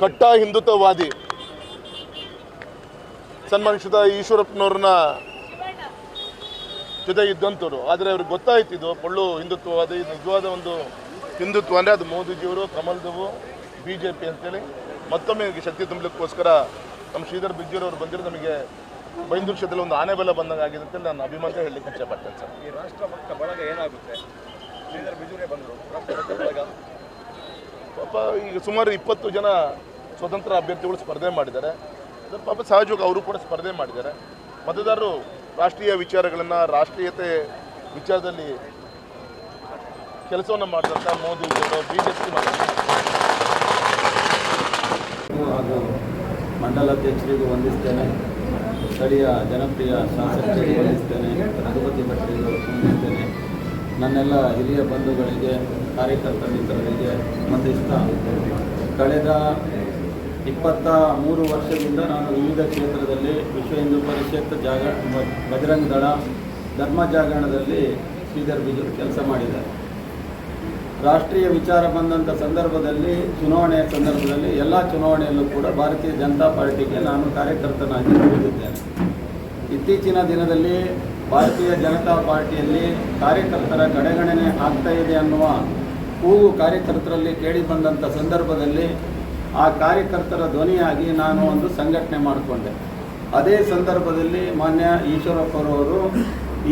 ಕಟ್ಟ ಹಿಂದುತ್ವವಾದಿ ಸನ್ಮಾನಿಸಿದ ಈಶ್ವರಪ್ಪನವ್ರನ್ನ ಜೊತೆ ಇದ್ದಂಥವ್ರು. ಆದರೆ ಅವ್ರಿಗೆ ಗೊತ್ತಾಯ್ತು ಇದು ಪೊಳ್ಳು ಹಿಂದುತ್ವವಾದಿ ನಿಜವಾದ ಒಂದು ಹಿಂದುತ್ವ ಅಂದರೆ ಅದು ಮೋದಿಜಿಯವರು ಕಮಲ್ದವು ಬಿ ಜೆ ಪಿ ಅಂತೇಳಿ. ಮತ್ತೊಮ್ಮೆ ಶಕ್ತಿ ತುಂಬಲಿಕ್ಕೋಸ್ಕರ ನಮ್ಮ ಶ್ರೀಧರ್ ಬಿಜ್ಜೂರವ್ರು ಬಂದಿರೋ ನಮಗೆ ಬೈಂದೂರು ಕ್ಷೇತ್ರದಲ್ಲಿ ಒಂದು ಆನೆ ಬೆಲ್ಲ ಬಂದಂಗೆ ಆಗಿದೆ ಅಂತೇಳಿ ನಾನು ಅಭಿಮಾನ ಹೇಳಲಿಕ್ಕೆ ಇಷ್ಟಪಡ್ತೇನೆ ಸರ್. ಈ ರಾಷ್ಟ್ರಭಕ್ತ ಬಳಗ ಏನಾಗುತ್ತೆ? ಶ್ರೀಧರ್ ಬಿಜೂರೇ ಬಂದರು. ರಾಷ್ಟ್ರಭಕ್ತ ಬಳಗ? ಪಾಪ ಈಗ ಸುಮಾರು ಇಪ್ಪತ್ತು ಜನ ಸ್ವತಂತ್ರ ಅಭ್ಯರ್ಥಿಗಳು ಸ್ಪರ್ಧೆ ಮಾಡಿದ್ದಾರೆ. ಪಾಪ ಸಹಜವಾಗಿ ಅವರು ಕೂಡ ಸ್ಪರ್ಧೆ ಮಾಡಿದ್ದಾರೆ. ಮತದಾರರು ರಾಷ್ಟ್ರೀಯ ವಿಚಾರಗಳನ್ನು, ರಾಷ್ಟ್ರೀಯತೆ ವಿಚಾರದಲ್ಲಿ ಕೆಲಸವನ್ನು ಮಾಡಿದಂಥ ಮೋದಿ ಬಿ ಜೆ ಪಿ ಹಾಗೂ ಮಂಡಲಾಧ್ಯಕ್ಷರಿಗೂ ವಂದಿಸ್ತೇನೆ. ಸ್ಥಳೀಯ ಜನಪ್ರಿಯ ಶಾಸಕರಿಗೆ ವಂದಿಸ್ತೇನೆ. ರಘುಪತಿ ಭಟ್ರಿಗೂ ವಂದಿಸ್ತೇನೆ. ನನ್ನೆಲ್ಲ ಹಿರಿಯ ಬಂಧುಗಳಿಗೆ, ಕಾರ್ಯಕರ್ತ ಮಿತ್ರರಿಗೆ ವಂದಿಸ್ತಾ, ಕಳೆದ ಇಪ್ಪತ್ತ ಮೂರು ವರ್ಷದಿಂದ ನಾನು ವಿವಿಧ ಕ್ಷೇತ್ರದಲ್ಲಿ ವಿಶ್ವ ಹಿಂದೂ ಪರಿಷತ್ ಜಾಗ ಬಜರಂಗ ದಳ, ಧರ್ಮ ಜಾಗರಣದಲ್ಲಿ ಶ್ರೀಧರ್ ಬಿಜರು ಕೆಲಸ ಮಾಡಿದ್ದಾರೆ. ರಾಷ್ಟ್ರೀಯ ವಿಚಾರ ಬಂದಂಥ ಸಂದರ್ಭದಲ್ಲಿ, ಚುನಾವಣೆಯ ಸಂದರ್ಭದಲ್ಲಿ ಎಲ್ಲ ಚುನಾವಣೆಯಲ್ಲೂ ಕೂಡ ಭಾರತೀಯ ಜನತಾ ಪಾರ್ಟಿಗೆ ನಾನು ಕಾರ್ಯಕರ್ತನಾಗಿ ದುಡಿದಿದ್ದೇನೆ ಇತ್ತೀಚಿನ ದಿನದಲ್ಲಿ ಭಾರತೀಯ ಜನತಾ ಪಾರ್ಟಿಯಲ್ಲಿ ಕಾರ್ಯಕರ್ತರ ಕಡೆಗಣನೆ ಆಗ್ತಾ ಇದೆ ಅನ್ನುವ ಕೂಗು ಕಾರ್ಯಕರ್ತರಲ್ಲಿ ಕೇಳಿ ಬಂದಂಥ ಸಂದರ್ಭದಲ್ಲಿ ಆ ಕಾರ್ಯಕರ್ತರ ಧ್ವನಿಯಾಗಿ ನಾನು ಒಂದು ಸಂಘಟನೆ ಮಾಡಿಕೊಂಡೆ. ಅದೇ ಸಂದರ್ಭದಲ್ಲಿ ಮಾನ್ಯ ಈಶ್ವರಪ್ಪರವರು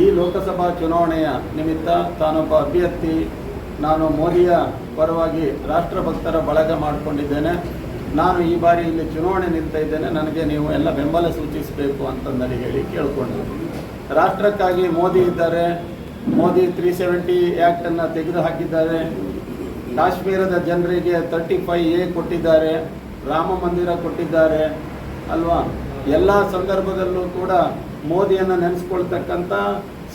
ಈ ಲೋಕಸಭಾ ಚುನಾವಣೆಯ ನಿಮಿತ್ತ ತಾನೊಬ್ಬ ಅಭ್ಯರ್ಥಿ ನಾನು ಮೋದಿಯ ಪರವಾಗಿ ರಾಷ್ಟ್ರಭಕ್ತರ ಬಳಗ ಮಾಡಿಕೊಂಡಿದ್ದೇನೆ. ನಾನು ಈ ಬಾರಿ ಇಲ್ಲಿ ಚುನಾವಣೆ ನಿಲ್ತಾ ಇದ್ದೇನೆ. ನನಗೆ ನೀವು ಎಲ್ಲ ಬೆಂಬಲ ಸೂಚಿಸಬೇಕು ಅಂತಂದಲ್ಲಿ ಹೇಳಿ ಕೇಳಿಕೊಂಡೆ. ರಾಷ್ಟ್ರಕ್ಕಾಗಿ ಮೋದಿ ಇದ್ದಾರೆ. ಮೋದಿ ತ್ರೀ ಸೆವೆಂಟಿ ಆ್ಯಕ್ಟನ್ನು ತೆಗೆದು ಹಾಕಿದ್ದಾರೆ ಕಾಶ್ಮೀರದ ಜನರಿಗೆ ತರ್ಟಿ ಫೈ ಎ ಕೊಟ್ಟಿದ್ದಾರೆ, ರಾಮ ಮಂದಿರ ಕೊಟ್ಟಿದ್ದಾರೆ, ಅಲ್ವಾ? ಎಲ್ಲ ಸಂದರ್ಭದಲ್ಲೂ ಕೂಡ ಮೋದಿಯನ್ನು ನೆನೆಸ್ಕೊಳ್ತಕ್ಕಂಥ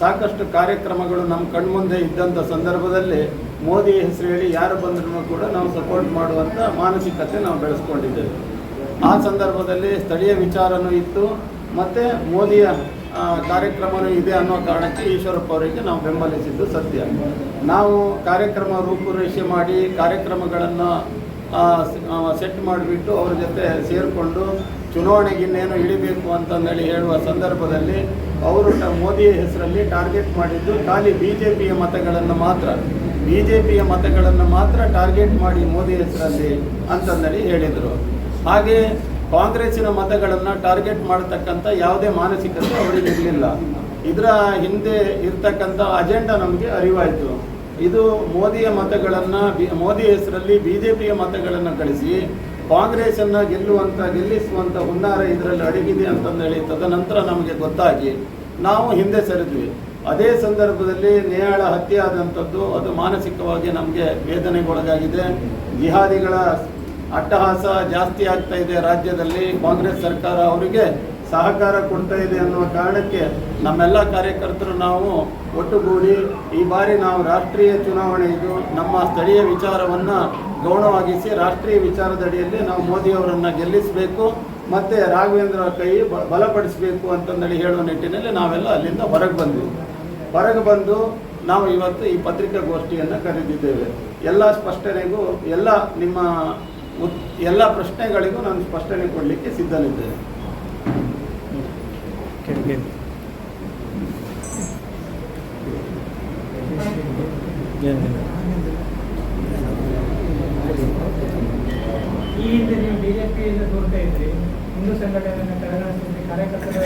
ಸಾಕಷ್ಟು ಕಾರ್ಯಕ್ರಮಗಳು ನಮ್ಮ ಕಣ್ಮುಂದೆ ಇದ್ದಂಥ ಸಂದರ್ಭದಲ್ಲಿ ಮೋದಿ ಹೆಸರು ಹೇಳಿ ಯಾರು ಬಂದ್ರೂ ಕೂಡ ನಾವು ಸಪೋರ್ಟ್ ಮಾಡುವಂಥ ಮಾನಸಿಕತೆ ನಾವು ಬೆಳೆಸ್ಕೊಂಡಿದ್ದೇವೆ. ಆ ಸಂದರ್ಭದಲ್ಲಿ ಸ್ಥಳೀಯ ವಿಚಾರನೂ ಇತ್ತು, ಮತ್ತು ಮೋದಿಯ ಆ, ಕಾರ್ಯಕ್ರಮನೂ ಇದೆ ಅನ್ನೋ ಕಾರಣಕ್ಕೆ ಈಶ್ವರಪ್ಪ ಅವರಿಗೆ ನಾವು ಬೆಂಬಲಿಸಿದ್ದು ಸತ್ಯ. ನಾವು ಕಾರ್ಯಕ್ರಮ ರೂಪುರೇಷೆ ಮಾಡಿ ಕಾರ್ಯಕ್ರಮಗಳನ್ನು ಸೆಟ್ ಮಾಡಿಬಿಟ್ಟು ಅವ್ರ ಜೊತೆ ಸೇರಿಕೊಂಡು ಚುನಾವಣೆಗೆ ಇನ್ನೇನು ಇಳಿಬೇಕು ಅಂತಂದೇಳಿ ಹೇಳುವ ಸಂದರ್ಭದಲ್ಲಿ ಅವರು ಟ- ಮೋದಿ ಹೆಸರಲ್ಲಿ ಟಾರ್ಗೆಟ್ ಮಾಡಿದ್ದು ಖಾಲಿ ಬಿ ಜೆ ಪಿಯ ಮತಗಳನ್ನು ಮಾತ್ರ. ಬಿ ಜೆ ಪಿಯ ಮತಗಳನ್ನು ಮಾತ್ರ ಟಾರ್ಗೆಟ್ ಮಾಡಿ ಮೋದಿ ಹೆಸರಲ್ಲಿ ಅಂತಂದೇಳಿ ಹೇಳಿದರು. ಹಾಗೆ ಕಾಂಗ್ರೆಸ್ಸಿನ ಮತಗಳನ್ನು ಟಾರ್ಗೆಟ್ ಮಾಡತಕ್ಕಂಥ ಯಾವುದೇ ಮಾನಸಿಕತೆ ಅವರಿಗೆ ಇರಲಿಲ್ಲ. ಇದರ ಹಿಂದೆ ಇರ್ತಕ್ಕಂಥ ಅಜೆಂಡಾ ನಮಗೆ ಅರಿವಾಯಿತು. ಇದು ಮೋದಿಯ ಮತಗಳನ್ನು ಬಿ, ಮೋದಿ ಹೆಸರಲ್ಲಿ ಬಿ ಜೆ ಪಿಯ ಮತಗಳನ್ನು ಕಳಿಸಿ, ಕಾಂಗ್ರೆಸ್ಸನ್ನು ಗೆಲ್ಲುವಂಥ ಗೆಲ್ಲಿಸುವಂಥ ಹುನ್ನಾರ ಇದರಲ್ಲಿ ಅಡಗಿದೆ ಅಂತಂದೇಳಿ ತದನಂತರ ನಮಗೆ ಗೊತ್ತಾಗಿ ನಾವು ಹಿಂದೆ ಸರಿದ್ವಿ. ಅದೇ ಸಂದರ್ಭದಲ್ಲಿ ನೇಹಾಳ ಹತ್ಯೆ ಆದಂಥದ್ದು ಅದು ಮಾನಸಿಕವಾಗಿ ನಮಗೆ ವೇದನೆಗೊಳಗಾಗಿದೆ. ಜಿಹಾದಿಗಳ ಅಟ್ಟಹಾಸ ಜಾಸ್ತಿ ಆಗ್ತಾ ಇದೆ ರಾಜ್ಯದಲ್ಲಿ. ಕಾಂಗ್ರೆಸ್ ಸರ್ಕಾರ ಅವರಿಗೆ ಸಹಕಾರ ಕೊಡ್ತಾ ಇದೆ ಅನ್ನುವ ಕಾರಣಕ್ಕೆ ನಮ್ಮೆಲ್ಲ ಕಾರ್ಯಕರ್ತರು ನಾವು ಒಟ್ಟುಗೂಡಿ ಈ ಬಾರಿ ನಾವು ರಾಷ್ಟ್ರೀಯ ಚುನಾವಣೆ ಇದು ನಮ್ಮ ಸ್ಥಳೀಯ ವಿಚಾರವನ್ನು ಗೌಣವಾಗಿಸಿ ರಾಷ್ಟ್ರೀಯ ವಿಚಾರದಡಿಯಲ್ಲಿ ನಾವು ಮೋದಿಯವರನ್ನು ಗೆಲ್ಲಿಸಬೇಕು, ಮತ್ತು ರಾಘವೇಂದ್ರ ಕೈ ಬಲಪಡಿಸಬೇಕು ಅಂತಂದೇಳಿ ಹೇಳುವ ನಿಟ್ಟಿನಲ್ಲಿ ನಾವೆಲ್ಲ ಅಲ್ಲಿಂದ ಹೊರಗೆ ಬಂದ್ವಿ. ಹೊರಗೆ ಬಂದು ನಾವು ಇವತ್ತು ಈ ಪತ್ರಿಕಾಗೋಷ್ಠಿಯನ್ನು ಕರೆದಿದ್ದೇವೆ. ಎಲ್ಲ ಸ್ಪಷ್ಟನೆಗೂ ಎಲ್ಲ ನಿಮ್ಮ ಉತ್ ಎಲ್ಲ ಪ್ರಶ್ನೆಗಳಿಗೂ ನಾನು ಸ್ಪಷ್ಟನೆ ಕೊಡಲಿಕ್ಕೆ ಸಿದ್ಧನಿದ್ದೇನೆ. ಈ ಹಿಂದೆ ನೀವು ಬಿಜೆಪಿಯಿಂದ ತೋರ್ತಾ ಇದ್ರಿ. ಹಿಂದೂ ಸಂಘಟನೆಯನ್ನು ಕಡೆಗಣಿಸಿದ್ರಿ ಕಾರ್ಯಕರ್ತರ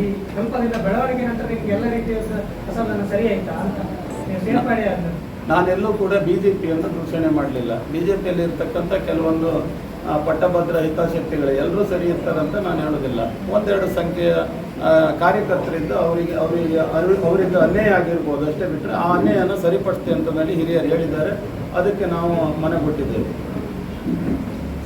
ಈ ಕೆಂಪದಿಂದ ಬೆಳವಣಿಗೆ ನಂತರ ನಿಮ್ಗೆ ಎಲ್ಲ ರೀತಿಯ ಅಸಮಾಧಾನ ಸರಿ ಆಯ್ತಾ ಅಂತ ನೀವು ಸೇರ್ಪಡೆ ಆದ ನಾನೆಲ್ಲೂ ಕೂಡ ಬಿ ಜೆ ಪಿಯನ್ನು ದೂಷಣೆ ಮಾಡಲಿಲ್ಲ. ಬಿ ಜೆ ಪಿಯಲ್ಲಿ ಇರ್ತಕ್ಕಂಥ ಕೆಲವೊಂದು ಪಟ್ಟಭದ್ರ ಹಿತಾಸಕ್ತಿಗಳು ಎಲ್ಲರೂ ಸರಿ ಇರ್ತಾರಂತ ನಾನು ಹೇಳೋದಿಲ್ಲ ಒಂದೆರಡು ಸಂಖ್ಯೆಯ ಕಾರ್ಯಕರ್ತರಿಂದ ಅವರಿಗೆ ಅವರಿಗೆ ಅವರಿಗೆ ಅನ್ಯಾಯ ಆಗಿರ್ಬೋದು ಅಷ್ಟೇ ಬಿಟ್ಟರೆ ಆ ಅನ್ಯಾಯನ ಸರಿಪಡಿಸ್ತೀವಿ ಅಂತ ಹಿರಿಯರು ಹೇಳಿದ್ದಾರೆ. ಅದಕ್ಕೆ ನಾವು ಮನಗೊಟ್ಟಿದ್ದೇವೆ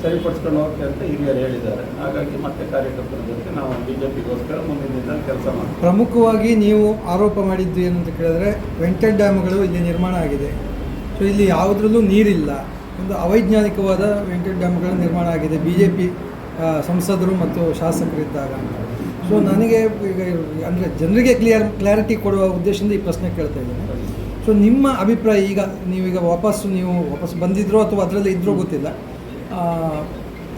ಸರಿಪಡಿಸ್ಕೊಂಡು ಹೋಗ್ತೇವೆ ಅಂತ ಹಿರಿಯರು ಹೇಳಿದ್ದಾರೆ. ಹಾಗಾಗಿ ಮತ್ತೆ ಕಾರ್ಯಕರ್ತರ ಜೊತೆ ನಾವು ಬಿಜೆಪಿಗೋಸ್ಕರ ಮುಂದಿನ ದಿನದಲ್ಲಿ ಕೆಲಸ ಮಾಡ್ತೀವಿ. ಪ್ರಮುಖವಾಗಿ ನೀವು ಆರೋಪ ಮಾಡಿದ್ದು ಏನಂತ ಕೇಳಿದ್ರೆ ವೆಂಟೆಡ್ ಡ್ಯಾಮ್ಗಳು ಇಲ್ಲಿ ನಿರ್ಮಾಣ ಆಗಿದೆ. ಸೊ ಇಲ್ಲಿ ಯಾವುದ್ರಲ್ಲೂ ನೀರಿಲ್ಲ. ಒಂದು ಅವೈಜ್ಞಾನಿಕವಾದ ವೆಂಟೆಡ್ ಡ್ಯಾಮ್ಗಳ ನಿರ್ಮಾಣ ಆಗಿದೆ. ಬಿ ಜೆ ಪಿ ಸಂಸದರು ಮತ್ತು ಶಾಸಕರಿದ್ದಾಗ ಸೊ ನನಗೆ ಈಗ ಅಂದರೆ ಜನರಿಗೆ ಕ್ಲಿಯರ್, ಕ್ಲಾರಿಟಿ ಕೊಡುವ ಉದ್ದೇಶದಿಂದ ಈ ಪ್ರಶ್ನೆ ಕೇಳ್ತಾ ಇದ್ದೇನೆ. ಸೊ ನಿಮ್ಮ ಅಭಿಪ್ರಾಯ ಈಗ ನೀವೀಗ ವಾಪಸ್ಸು ನೀವು ವಾಪಸ್ ಬಂದಿದ್ರೋ ಅಥವಾ ಅದರಲ್ಲಿ ಇದ್ರೋ ಗೊತ್ತಿಲ್ಲ.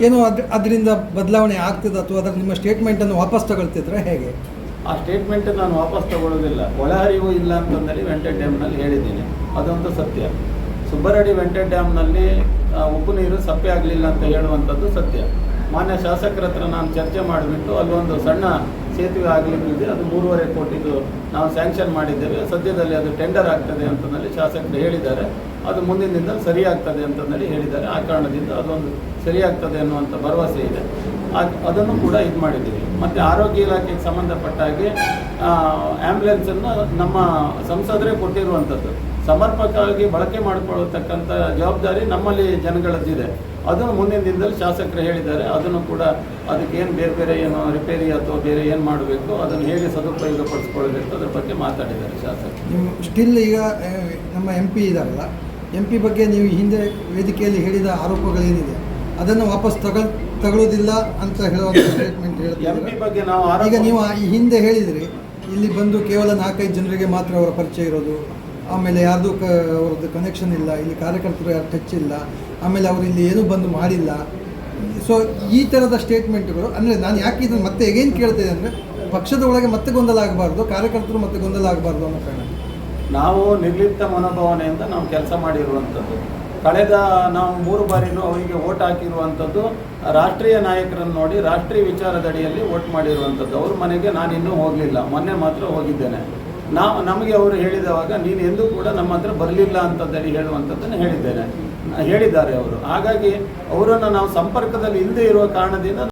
ಏನು ಅದ್ ಅದರಿಂದ ಬದಲಾವಣೆ ಆಗ್ತದೆ ಅಥವಾ ಅದರ ನಿಮ್ಮ ಸ್ಟೇಟ್ಮೆಂಟನ್ನು ವಾಪಸ್ ತಗೊಳ್ತಿದ್ರೆ ಹೇಗೆ? ಆ ಸ್ಟೇಟ್ಮೆಂಟ್ ನಾನು ವಾಪಸ್ ತಗೊಳ್ಳೋದಿಲ್ಲ. ಒಳಹರಿವು ಇಲ್ಲ ಅಂತಂದೇಳಿ ವೆಂಟೆಡ್ ಡ್ಯಾಮ್ನಲ್ಲಿ ಹೇಳಿದ್ದೀನಿ. ಅದೊಂದು ಸತ್ಯ. ಸುಬ್ಬರಡಿ ವೆಂಟೆಡ್ ಡ್ಯಾಮ್ನಲ್ಲಿ ಉಪ್ಪು ನೀರು ಸಪ್ಪೆ ಆಗಲಿಲ್ಲ ಅಂತ ಹೇಳುವಂಥದ್ದು ಸತ್ಯ. ಮಾನ್ಯ ಶಾಸಕರ ಹತ್ರ ನಾನು ಚರ್ಚೆ ಮಾಡಿಬಿಟ್ಟು ಅಲ್ಲೊಂದು ಸಣ್ಣ ಸೇತುವೆ ಆಗಲಿಕ್ಕಿದೆ ಅದು ಮೂರುವರೆ ಕೋಟಿದು ನಾವು ಸ್ಯಾಂಕ್ಷನ್ ಮಾಡಿದ್ದೇವೆ. ಸದ್ಯದಲ್ಲಿ ಅದು ಟೆಂಡರ್ ಆಗ್ತದೆ ಅಂತಂದಲ್ಲಿ ಶಾಸಕರು ಹೇಳಿದ್ದಾರೆ. ಅದು ಮುಂದಿನಿಂದ ಸರಿಯಾಗ್ತದೆ ಅಂತಂದೇಳಿ ಹೇಳಿದ್ದಾರೆ. ಆ ಕಾರಣದಿಂದ ಅದೊಂದು ಸರಿಯಾಗ್ತದೆ ಅನ್ನುವಂಥ ಭರವಸೆ ಇದೆ. ಅದ್- ಅದನ್ನು ಕೂಡ ಇದು ಮಾಡಿದ್ದೀವಿ. ಮತ್ತು ಆರೋಗ್ಯ ಇಲಾಖೆಗೆ ಸಂಬಂಧಪಟ್ಟ ಹಾಗೆ ಆ್ಯಂಬುಲೆನ್ಸನ್ನು ನಮ್ಮ ಸಂಸದರೇ ಕೊಟ್ಟಿರುವಂಥದ್ದು ಸಮರ್ಪಕವಾಗಿ ಬಳಕೆ ಮಾಡಿಕೊಳ್ಳತಕ್ಕಂಥ ಜವಾಬ್ದಾರಿ ನಮ್ಮಲ್ಲಿ ಜನಗಳದ್ದಿದೆ. ಅದನ್ನು ಮುಂದಿನ ದಿನದಲ್ಲಿ ಶಾಸಕರು ಹೇಳಿದ್ದಾರೆ. ಅದನ್ನು ಕೂಡ ಅದಕ್ಕೆ ಏನು ಬೇರೆ ಬೇರೆ ಏನು ರಿಪೇರಿ ಅಥವಾ ಬೇರೆ ಏನು ಮಾಡಬೇಕು ಅದನ್ನು ಹೇಗೆ ಸದುಪಯೋಗ ಪಡಿಸ್ಕೊಳ್ಬೇಕು ಅದ್ರ ಬಗ್ಗೆ ಮಾತಾಡಿದ್ದಾರೆ ಶಾಸಕರು. ನೀವು ಸ್ಟಿಲ್ ಈಗ ನಮ್ಮ ಎಂ ಪಿ ಇದಾರಲ್ಲ ಎಂ ಪಿ ಬಗ್ಗೆ ನೀವು ಹಿಂದೆ ವೇದಿಕೆಯಲ್ಲಿ ಹೇಳಿದ ಆರೋಪಗಳೇನಿದೆ ಅದನ್ನು ವಾಪಸ್ ತಗೊಳ್ ತಗೊಳ್ಳೋದಿಲ್ಲ ಅಂತ ಹೇಳುವಂಥ ಸ್ಟೇಟ್ಮೆಂಟ್ ಎಂ ಪಿ ಬಗ್ಗೆ ನಾವು ಈಗ ನೀವು ಈ ಹಿಂದೆ ಹೇಳಿದ್ರಿ ಇಲ್ಲಿ ಬಂದು ಕೇವಲ ನಾಲ್ಕೈದು ಜನರಿಗೆ ಮಾತ್ರ ಅವರ ಪರಿಚಯ ಇರೋದು ಆಮೇಲೆ ಯಾರ್ದು ಕ ಅವ್ರದ್ದು ಕನೆಕ್ಷನ್ ಇಲ್ಲ, ಇಲ್ಲಿ ಕಾರ್ಯಕರ್ತರು ಯಾರು ಟಚ್ ಇಲ್ಲ, ಆಮೇಲೆ ಅವರು ಇಲ್ಲಿ ಏನೂ ಬಂದು ಮಾಡಿಲ್ಲ. ಸೊ ಈ ಥರದ ಸ್ಟೇಟ್ಮೆಂಟ್ಗಳು ಅಂದರೆ ನಾನು ಯಾಕೆ ಇದನ್ನು ಮತ್ತೆ ಹೇಗೇನು ಕೇಳ್ತೇನೆ ಅಂದರೆ, ಪಕ್ಷದ ಒಳಗೆ ಮತ್ತೆ ಗೊಂದಲ ಆಗಬಾರ್ದು, ಕಾರ್ಯಕರ್ತರು ಮತ್ತೆ ಗೊಂದಲ ಆಗಬಾರ್ದು ಅನ್ನೋ ಕಾರಣ. ನಾವು ನಿರ್ಲಿಪ್ತ ಮನೋಭಾವನೆಯಿಂದ ನಾವು ಕೆಲಸ ಮಾಡಿರುವಂಥದ್ದು. ಕಳೆದ ನಾವು ಮೂರು ಬಾರಿನೂ ಅವರಿಗೆ ಓಟ್ ಹಾಕಿರುವಂಥದ್ದು, ರಾಷ್ಟ್ರೀಯ ನಾಯಕರನ್ನು ನೋಡಿ ರಾಷ್ಟ್ರೀಯ ವಿಚಾರದಡಿಯಲ್ಲಿ ಓಟ್ ಮಾಡಿರುವಂಥದ್ದು. ಅವ್ರ ಮನೆಗೆ ನಾನು ಇನ್ನೂ ಹೋಗಲಿಲ್ಲ. ಮೊನ್ನೆ ಮಾತ್ರ ಹೋಗಿದ್ದೇನೆ. ನಾವು ನಮಗೆ ಅವರು ಹೇಳಿದವಾಗ, ನೀನು ಎಂದೂ ಕೂಡ ನಮ್ಮ ಹತ್ರ ಬರಲಿಲ್ಲ ಅಂತಂದೇಳಿ ಹೇಳುವಂಥದ್ದನ್ನು ಹೇಳಿದ್ದೇನೆ. ಹೇಳಿದ್ದಾರೆ ಅವರು. ಹಾಗಾಗಿ ಅವರನ್ನು ನಾವು ಸಂಪರ್ಕದಲ್ಲಿ ಇಲ್ಲದೆ ಇರುವ ಕಾರಣದಿಂದ